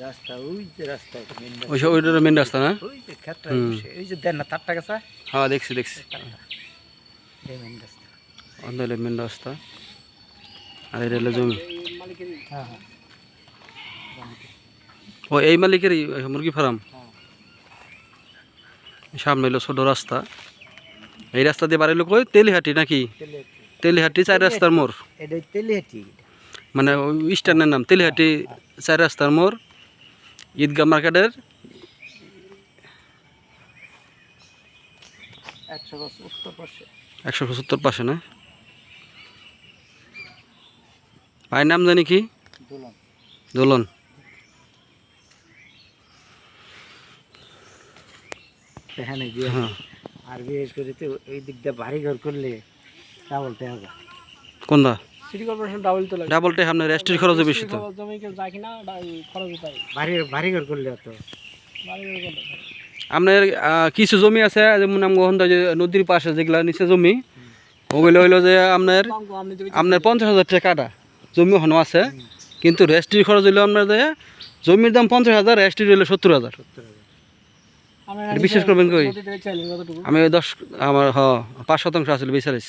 রাস্তা ওই যে রাস্তা main রাস্তা। ওই সব ওইটার মেন রাস্তা না? ওই যে ক্ষেতটা হুম। বসে, ওই যে দেন না তারটা গেছে? হ্যাঁ দেখছি দেখছি। এই মেন রাস্তা। অন্ধলে মেন রাস্তা। আর এটা হলো জমি। হ্যাঁ হ্যাঁ। ও এই মালিকেরই ওই মুরগি ফার্ম? হ্যাঁ। সামনে হলো ছোট রাস্তা। এই রাস্তা দিয়ে বাড়িলো কই তেলিহাটি নাকি? তেলিহাটি। তেলিহাটি চার রাস্তার মোড়। এটা তেলিহাটি। মানে ওই স্ট্যান্ডের নাম তেলিহাটি চার রাস্তার মোড়। ঈদগাহ মার্কেটের একশো পাশে পঁচাত্তর পাশে না? ভাইয়ের নাম জানি কি? দোলন। দোলন এখানে গিয়ে হ্যাঁ। আর বিশেষ করে তো ওই দিক দিয়ে বাড়ি ঘর করলে ডাবল টাকা কোনটা? সিটি কর্পোরেশন ডাবল তো লাগে। আপনার রেস্টের খরচও বেশি তো। জমি কেউ খরচ পাই বাড়ি ঘর করলে করলে। আপনার কিছু জমি আছে যেমন যে নদীর পাশে যেগুলা নিচে জমি ওগুলো হইল যে আপনার আপনার পঞ্চাশ হাজার টাকাটা কাটা জমি ওখানে আছে কিন্তু রেস্ট্রির খরচ হইল আপনার যে জমির দাম পঞ্চাশ হাজার রেস্ট্রির হইল সত্তর হাজার। আমি বিশ্বাস করবেন কই? আমি দশ আমার হ পাঁচ শতাংশ আসলে বিচারিস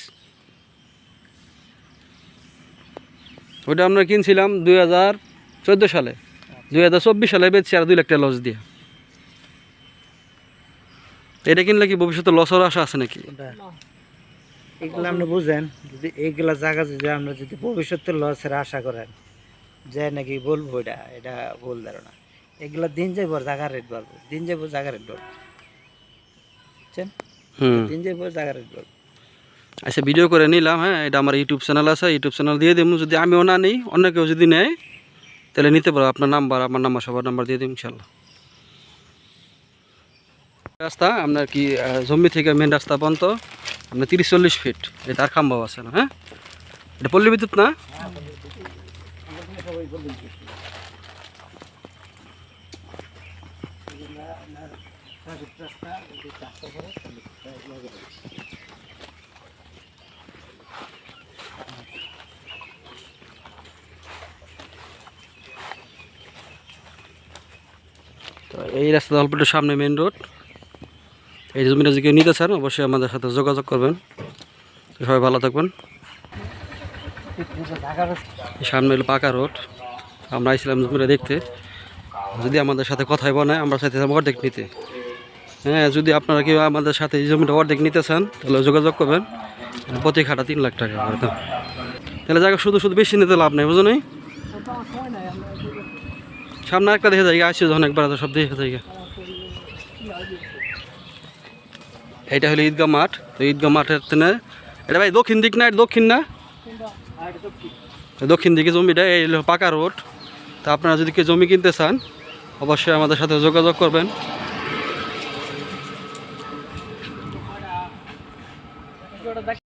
ওইটা আমরা কিনছিলাম দুই হাজার চোদ্দ সালে। দুই হাজার চব্বিশ সালে বেচছি আর দুই লাখ টাকা লস দিয়ে। এটা কিনলে কি ভবিষ্যতে লসের আশা আছে নাকি? এগুলো আপনি বুঝেন যদি এইগুলা জায়গা যদি আমরা যদি ভবিষ্যতের লসের আশা করেন যে নাকি বলব এটা এটা ভুল ধারণা। এগুলা দিন যাইব জায়গার রেট বাড়বো দিন যাইব জায়গার রেট বাড়বো। বুঝছেন? দিন যাইব জায়গার রেট বাড়বো। আচ্ছা ভিডিও করে নিলাম হ্যাঁ এটা আমার ইউটিউব চ্যানেল আছে ইউটিউব চ্যানেল দিয়ে দিব যদি আমিও না নিই, অন্য কেউ যদি নেয়, তাহলে নিতে পারো, আপনার নাম্বার আমার নাম্বার সবার নাম্বার দিয়ে দিই ইনশাল্লাহ রাস্তা, আপনার কি জম্বি থেকে মেন রাস্তা পর্যন্ত আপনার তিরিশ চল্লিশ ফিট এটা আর খাম্বাও আছে না হ্যাঁ? এটা পল্লী বিদ্যুৎ না? তো এই রাস্তা অল্পটার সামনে মেন রোড এই জমিটা যদি কেউ নিতে চান, অবশ্যই আমাদের সাথে যোগাযোগ করবেন। সবাই ভালো থাকবেন। সামনে হলো পাকা রোড আমরা আইছিলাম জমিটা দেখতে। যদি আমাদের সাথে কথাই বনে আমরা সাথে অর্ধেক নিতে হ্যাঁ যদি আপনারা কেউ আমাদের সাথে এই জমিটা অর্ধেক নিতে চান, তাহলে যোগাযোগ করবেন। প্রতি খাটা তিন লাখ টাকা তাহলে জায়গা শুধু শুধু বেশি নিতে লাভ নেই, বুঝো নাই? সামনে একটা দেখে যাই, আসছে যখন একবার সব দেখে যাই। এটা হলো ঈদগাহ মাঠ, তো ঈদগাহ মাঠের তেনে এটা ভাই দক্ষিণ দিক না, এটা দক্ষিণ না? দক্ষিণ দিকে জমিটা এই হলো পাকা রোড। তা আপনারা যদি কেউ জমি কিনতে চান, অবশ্যই আমাদের সাথে যোগাযোগ করবেন।